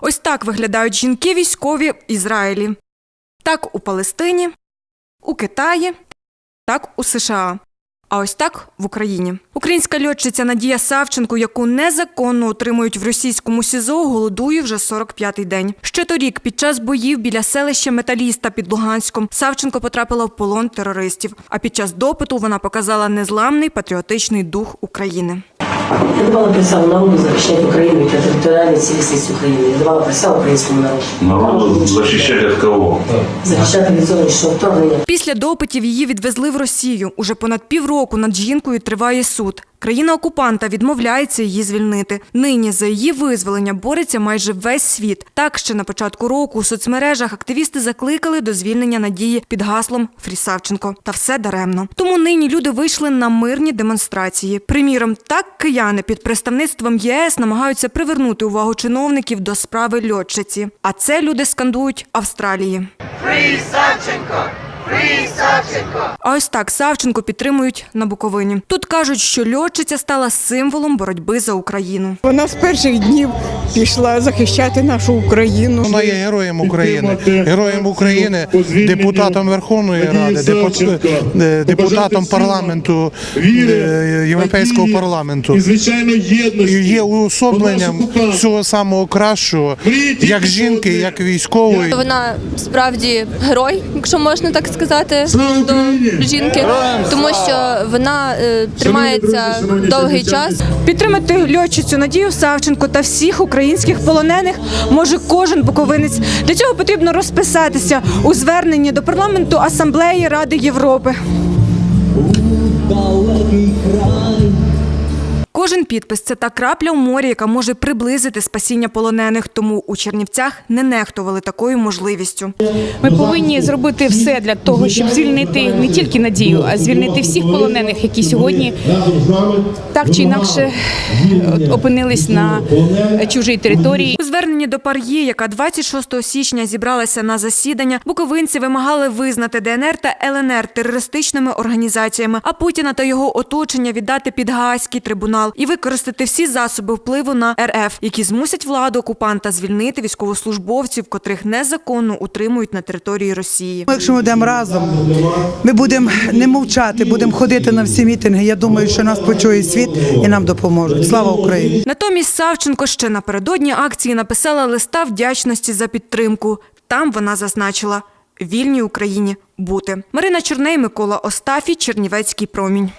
Ось так виглядають жінки військові в Ізраїлі. Так у Палестині, у Китаї, так у США. А ось так в Україні. Українська льотчиця Надія Савченко, яку незаконно утримують в російському СІЗО, голодує вже 45-й день. Ще торік, під час боїв біля селища Металіста під Луганськом, Савченко потрапила в полон терористів. А під час допиту вона показала незламний патріотичний дух України. Я давала присягу народу захищати Україну та територіальну цілісність України. Я давала присягу українському народу. Народу захищати від кого? Захищати від зовнішнього вторгнення. Після допитів її відвезли в Росію. Уже понад півроку над жінкою триває суд. Країна-окупанта відмовляється її звільнити. Нині за її визволення бореться майже весь світ. Так ще на початку року у соцмережах активісти закликали до звільнення Надії під гаслом Фрі Савченко. Та все даремно. Тому нині люди вийшли на мирні демонстрації. Приміром, так кияни під представництвом ЄС намагаються привернути увагу чиновників до справи льотчиці. А це люди скандують Австралії. А ось так Савченко підтримують на Буковині. Тут кажуть, що льотчиця стала символом боротьби за Україну. Вона з перших днів пішла захищати нашу Україну. Вона є героєм України, героєм України, депутатом Верховної Ради, депу- е, депутатом парламенту е, Європейського парламенту. і звичайно єдності. Є уособленням всього самого кращого, як жінки, як військової. Вона справді герой, якщо можна так сказати, до жінки, тому що вона е, тримається довгий час. Підтримати льотчицю Надію Савченко та всіх українських полонених може кожен буковинець. Для цього потрібно розписатися у зверненні до парламенту Асамблеї Ради Європи. Кожен підпис це та крапля в морі, яка може приблизити спасіння полонених. Тому у Чернівцях не нехтували такою можливістю. Ми повинні зробити все для того, щоб звільнити не тільки надію, а звільнити всіх полонених, які сьогодні так чи інакше е, опинились на чужій території. У зверненні до Пар'ї, яка 26 січня зібралася на засідання, буковинці вимагали визнати ДНР та ЛНР терористичними організаціями, а Путіна та його оточення віддати під Гаазький трибунал і використати всі засоби впливу на РФ, які змусять владу окупанта звільнити військовослужбовців, котрих незаконно утримують на території Росії. Якщо ми йдемо разом, ми будемо не мовчати, будемо ходити на всі мітинги. Я думаю, що нас почує світ і нам допоможуть. Слава Україні! Натомість Савченко ще напередодні акції написала листа вдячності за підтримку. Там вона зазначила вільній Україні бути. Марина Чорней, Микола Остафій, Чернівецький промінь.